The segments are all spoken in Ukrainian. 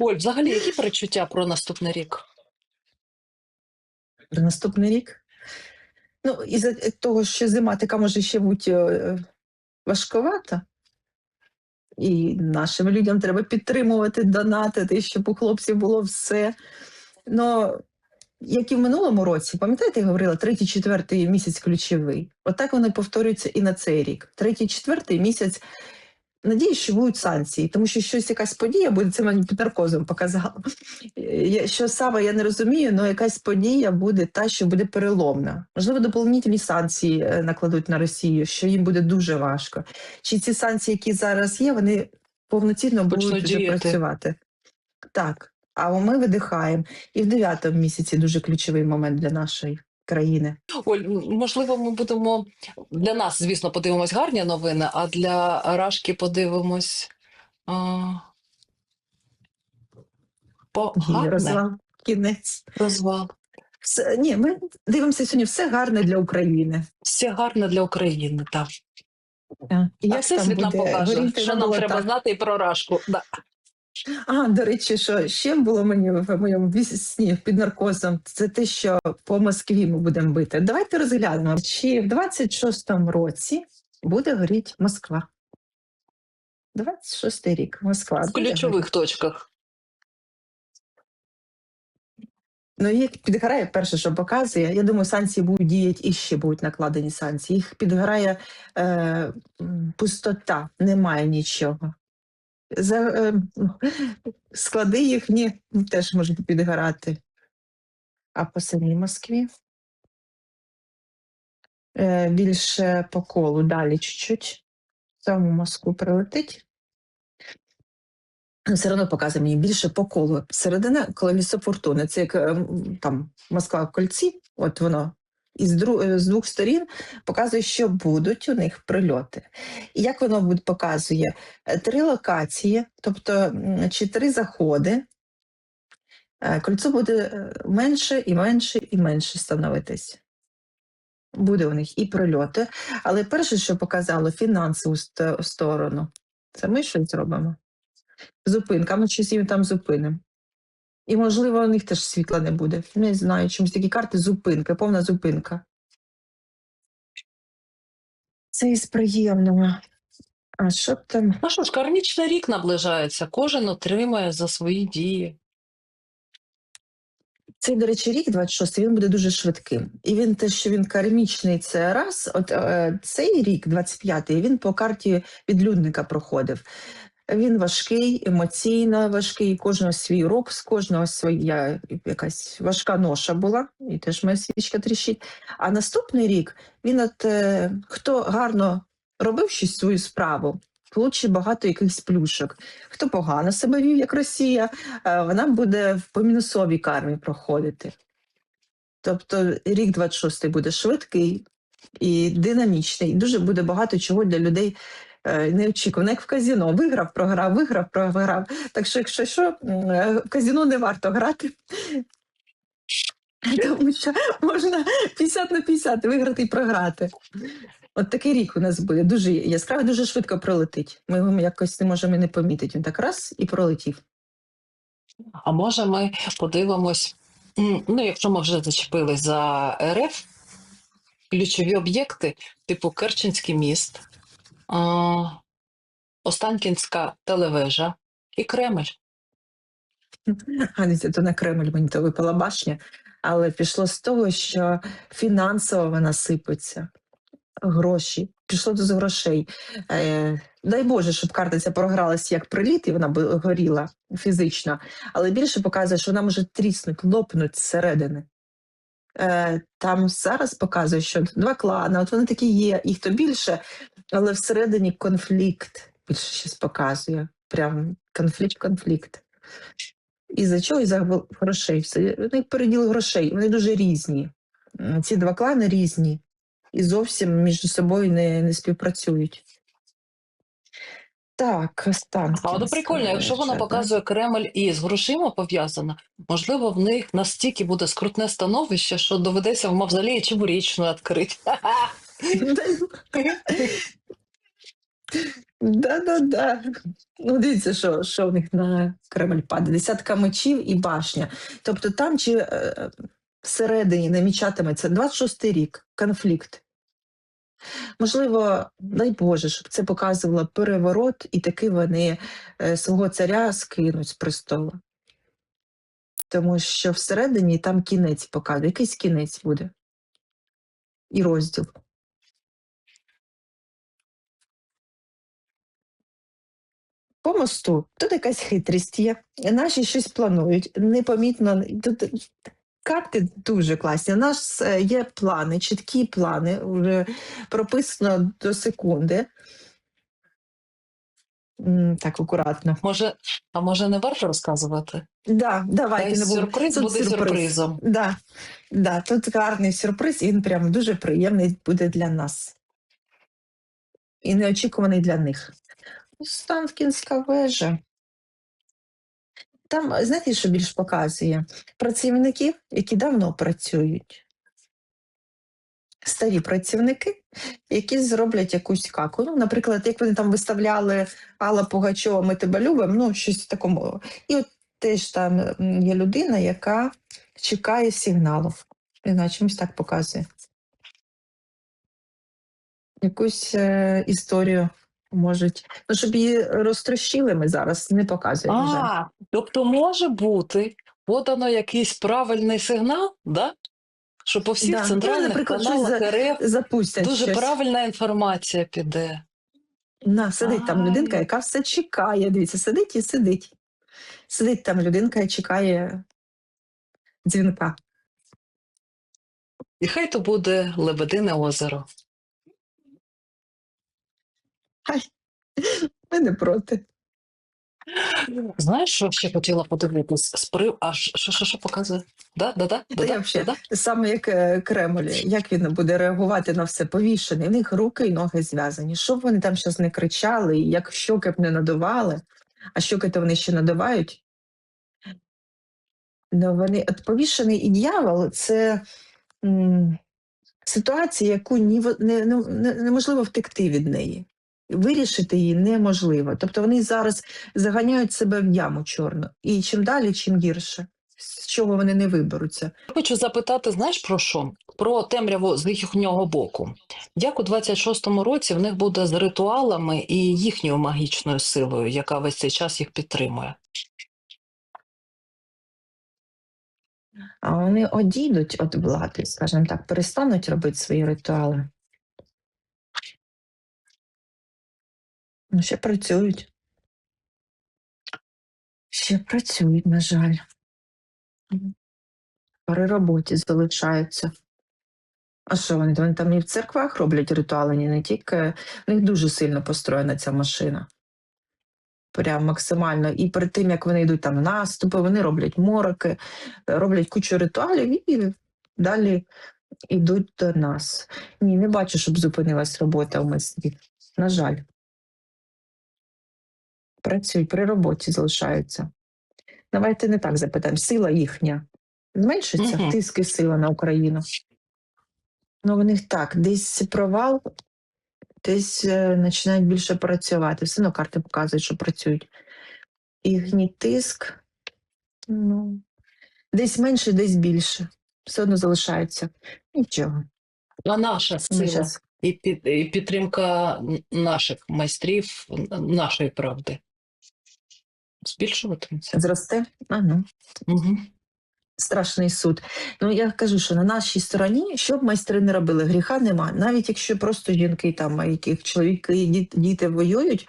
Оль, взагалі, які перечуття про наступний рік? Про наступний рік. Ну, із того, що зима така може ще бути е, важковата. І нашим людям треба підтримувати, донатити, щоб у хлопців було все. Ну, як і в минулому році, пам'ятаєте, я говорила, третій, четвертий місяць ключовий. Отак воно повторюється і на цей рік. Третій, четвертий місяць. Надіюсь, що будуть санкції, тому що щось якась подія буде, це мені під наркозом показало. Я- Що саме я не розумію, але якась подія буде та, що буде переломна. Можливо, доповнительні санкції е, накладуть на Росію, що їм буде дуже важко. Чи ці санкції, які зараз є, вони повноцінно Почнуть будуть вже працювати? Так. А ми видихаємо. І в дев'ятому місяці дуже ключовий момент для нашої країни. Оль, можливо, ми будемо для нас, звісно, подивимось гарні новини, а для Рашки подивимось а... Ні, погане розвал, кінець. розвал. Все, ні, ми дивимося сьогодні все гарне для України. Все гарне для України, так. А, і А як все світ нам покаже, що нам треба болотах? знати і про Рашку. Да. А, до речі, що ще було мені в моєму сні під наркозом, це те, що по Москві ми будемо бити. Давайте розглянемо, чи в 26-му році буде горіти Москва. 26-й рік, Москва. В ключових точках. Ну, їх підгорає перше, що показує. Я думаю, санкції будуть діяти і ще будуть накладені санкції. Їх підгорає е, пустота, немає нічого. За, е, ну, склади їхні теж можуть підгорати. А по самій Москві е, більше по колу далі чуть-чуть. В саму Москву прилетить. Все одно показує мені більше по колу. Середина колесо фортуни. Це як е, там Москва в кольці, от воно. І е, з двох сторін показує, що будуть у них прильоти. І як воно показує? Е, Три локації, тобто чи три заходи. Е, Кольцо буде менше і менше і менше становитись. Буде у них і прильоти. Але перше, що показало фінансову сторону, це ми щось зробимо. Зупинка, ми щось їм там зупинимо. І, можливо, у них теж світла не буде. Не знаю, чомусь такі карти зупинка, повна зупинка. Це із приємного. А що там? Ну що ж, кармічний рік наближається. Кожен отримає за свої дії. Цей, до речі, рік 26 він буде дуже швидким. І він те, що він кармічний, це раз. От е, цей рік, 25-й, він по карті відлюдника проходив. Він важкий, емоційно важкий, кожного свій урок, з кожного своя якась важка ноша була, і теж моя свічка тріщить. А наступний рік він от е, хто гарно робив щось свою справу, получить багато якихось плюшок. Хто погано себе вів, як Росія, е, вона буде в помінусовій кармі проходити. Тобто рік 26 буде швидкий і динамічний, і дуже буде багато чого для людей неочікувано, як в казіно. Виграв, програв, виграв, програв. Так що, якщо що, е, в казіно не варто грати. Тому що можна 50 на 50 виграти і програти. От такий рік у нас буде дуже яскравий, дуже швидко пролетить. Ми його якось не можемо не помітити. Він так раз і пролетів. А може ми подивимось, ну якщо ми вже зачепились за РФ, ключові об'єкти, типу Керченський міст, а, Останкінська телевежа і Кремль. А то на Кремль мені то випала башня, але пішло з того, що фінансово вона сипеться. Гроші. Пішло до грошей. Е, дай Боже, щоб карта ця програлася як приліт, і вона б горіла фізично, але більше показує, що вона може тріснути, лопнути зсередини. Е, там зараз показує, що два клани, от вони такі є, їх то більше, але всередині конфлікт більше щось показує. Прям конфлікт-конфлікт. І за чого? І за грошей. Все. Вони переділи грошей, вони дуже різні. Ці два клани різні і зовсім між собою не, не співпрацюють. Так, Останкінська А от прикольно, якщо вона показує Кремль і з грошима пов'язана, можливо, в них настільки буде скрутне становище, що доведеться в мавзолеї чебуречну відкрити. так? Да-да-да. Ну, дивіться, що, що в них на Кремль падає. Десятка мечів і башня. Тобто там чи е, всередині намічатиметься 26-й рік, конфлікт. Можливо, дай Боже, щоб це показувало переворот, і таки вони е, свого царя скинуть з престолу. Тому що всередині там кінець показує, якийсь кінець буде. І розділ. По мосту тут якась хитрість є. Наші щось планують. Непомітно. Тут карти дуже класні. У нас е, є плани, чіткі плани, вже прописано до секунди. Так, акуратно. Може, а може не варто розказувати? Да, давайте не сюрприз буде сюрприз. сюрпризом. Да, да, тут гарний сюрприз, і він прям дуже приємний буде для нас. І неочікуваний для них. Станкінська вежа. Там, знаєте, що більш показує? Працівників, які давно працюють. Старі працівники, які зроблять якусь каку. Ну, наприклад, як вони там виставляли Алла Пугачова, ми тебе любимо, ну, щось такому. І от теж там є людина, яка чекає сигналу. Не чомусь так показує. Якусь е, історію можуть. Ну, щоб її розтрощили, ми зараз не показуємо. А, тобто може бути подано якийсь правильний сигнал, да? що по всіх Да. Ну, центральних наприклад, щось каналах РФ Запустять дуже щось. правильна інформація піде. На, сидить там людинка, Ай. яка все чекає. Дивіться, сидить і сидить. Сидить там людинка і чекає дзвінка. І хай то буде Лебедине озеро. Ми не проти. Знаєш, що ще хотіла подивитись? Сприв, а що, що, що показує? Да, да, да, да, да, да? Саме як е, Кремль, як він буде реагувати на все повішений. В них руки і ноги зв'язані. Щоб вони там щось не кричали, і як щоки б не надували, а щоки то вони ще надувають. Ну, вони, от повішений і дьявол це м, ситуація, яку ні, не, не- неможливо втекти від неї. Вирішити її неможливо. Тобто вони зараз заганяють себе в яму чорну. І чим далі, чим гірше. З чого вони не виберуться. Хочу запитати, знаєш про що? Про темряву з їхнього боку. Як у 26-му році в них буде з ритуалами і їхньою магічною силою, яка весь цей час їх підтримує? А вони одійдуть від влади, скажімо так, перестануть робити свої ритуали. Ну, ще працюють. Ще працюють, на жаль. При роботі залишаються. А що вони? Вони там і в церквах роблять ритуали, ні, не тільки. В них дуже сильно построєна ця машина. Прям максимально. І перед тим, як вони йдуть там в наступи, вони роблять мороки, роблять кучу ритуалів і далі йдуть до нас. Ні, не бачу, щоб зупинилась робота у майстрів. На жаль. Працюють при роботі, залишаються. Давайте не так запитаємо. Сила їхня зменшиться, Мгм. тиск і сила на Україну. Ну, в них так, десь провал, десь е, починають більше працювати. Все одно карти показують, що працюють. Їхній тиск, ну, десь менше, десь більше. Все одно залишається. Нічого. А наша сила і підтримка наших майстрів, нашої правди збільшуватиметься? зросте. Ага. Угу. Страшний суд. Ну я кажу, що на нашій стороні, що б майстри не робили, гріха нема. Навіть якщо просто жінки, там, яких чоловіки і діти воюють,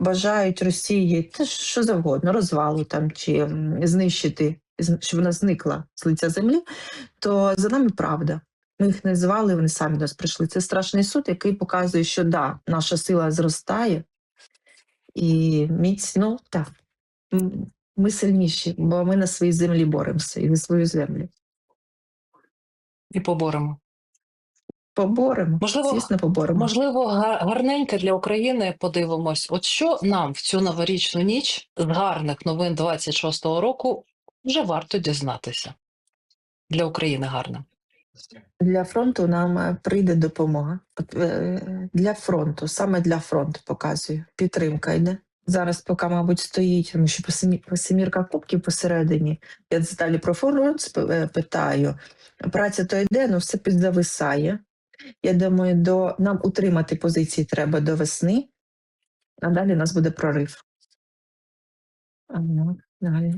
бажають Росії та що завгодно, розвалу там чи знищити, щоб вона зникла з лиця землі, то за нами правда. Ми їх не звали, вони самі до нас прийшли. Це страшний суд, який показує, що да, наша сила зростає і міць, ну так. Ми сильніші, бо ми на своїй землі боремося і за свою землю. І поборемо. Поборемо. Можливо, Звісно, поборемо. Можливо, га- гарненько для України подивимось. От що нам в цю новорічну ніч з гарних новин 26-го року вже варто дізнатися. Для України гарно. Для фронту нам е, прийде допомога. Е, Для фронту, саме для фронту показую. Підтримка йде. Зараз, поки, мабуть, стоїть, тому що семірка кубків посередині. Я далі про сп- е, питаю. Праця то йде, але все підзависає. Я думаю, до нам утримати позиції треба до весни, а далі у нас буде прорив. Ну, далі.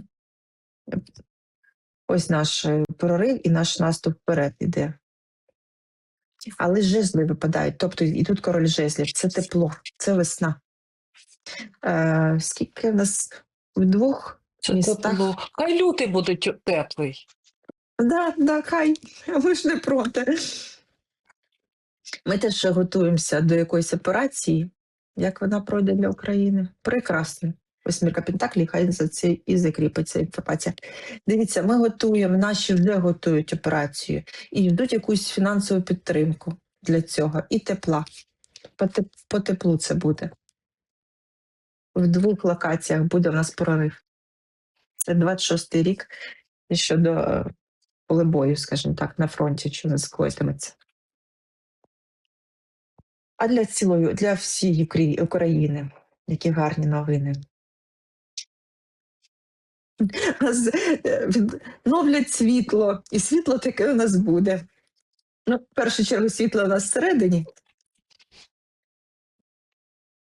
Ось наш е, прорив і наш наступ вперед іде. Але жезли випадають. Тобто і тут король жезлів. Це тепло, це весна. Е, скільки в нас вдвох? Це Містах. тепло. Хай лютий буде тю- теплий. Да, да, хай, ми ж не проти. Ми теж готуємося до якоїсь операції. Як вона пройде для України? Прекрасно. Восьмірка Пентаклі, хай за це і закріпиться інформація. Дивіться, ми готуємо, наші вже готують операцію і йдуть якусь фінансову підтримку для цього і тепла. По теплу це буде. В двох локаціях буде в нас прорив. Це 26-й рік щодо е, поле бою, скажімо так, на фронті, що не скоїтиметься. А для цілої, для всієї України, які гарні новини. Нас, е, від- Новлять світло, і світло таке у нас буде. Ну, в першу чергу, світло у нас всередині.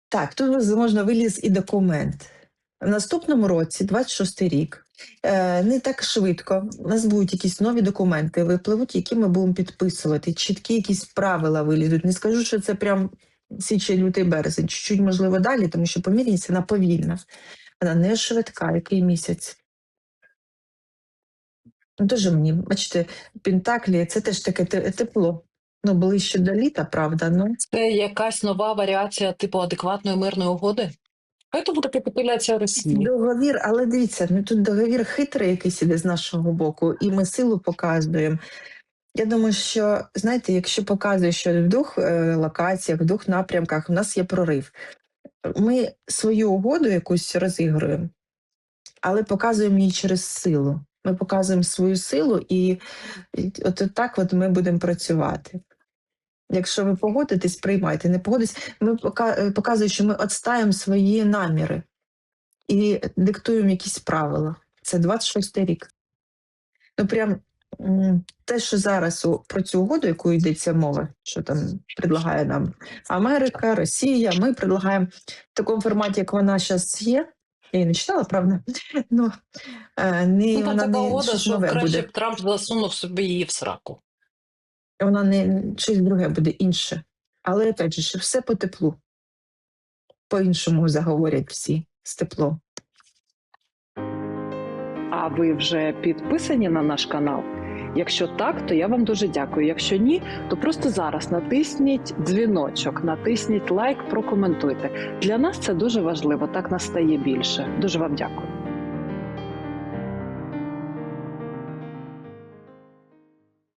Так, тут можна виліз і документ. В наступному році, 26 рік, е, не так швидко. У нас будуть якісь нові документи, випливуть, які ми будемо підписувати. Чіткі якісь правила вилізуть. Не скажу, що це прям січень, лютий березень, чуть-чуть, можливо, далі, тому що помірність вона повільна. Вона не швидка, який місяць. Дуже мені, бачите, Пентаклі це теж таке тепло. Ну, ближче до літа, правда, ну. Це якась нова варіація типу адекватної мирної угоди. Хай то буде капітуляція Росії. Договір, але дивіться, ну тут договір хитрий якийсь іде з нашого боку, і ми силу показуємо. Я думаю, що знаєте, якщо показує, що в двох е, локаціях, в двох напрямках у нас є прорив, ми свою угоду якусь розігруємо, але показуємо її через силу. Ми показуємо свою силу, і, і от так от ми будемо працювати. Якщо ви погодитесь, приймайте. Не погодитесь, ми е, показуємо, що ми відстаємо свої наміри і диктуємо якісь правила. Це 26 рік. Ну, прям те, що зараз про цю угоду, яку йдеться мова, що там предлагає нам Америка, Росія, ми предлагаємо в такому форматі, як вона зараз є. Я її не читала, правда? Ну, не, Ну, вона така не угода, що краще буде. б Трамп засунув собі її в сраку. Вона не щось друге буде інше. Але опять же, що все по теплу. По-іншому заговорять всі з теплом. А ви вже підписані на наш канал? Якщо так, то я вам дуже дякую. Якщо ні, то просто зараз натисніть дзвіночок, натисніть лайк, прокоментуйте. Для нас це дуже важливо. Так нас стає більше. Дуже вам дякую.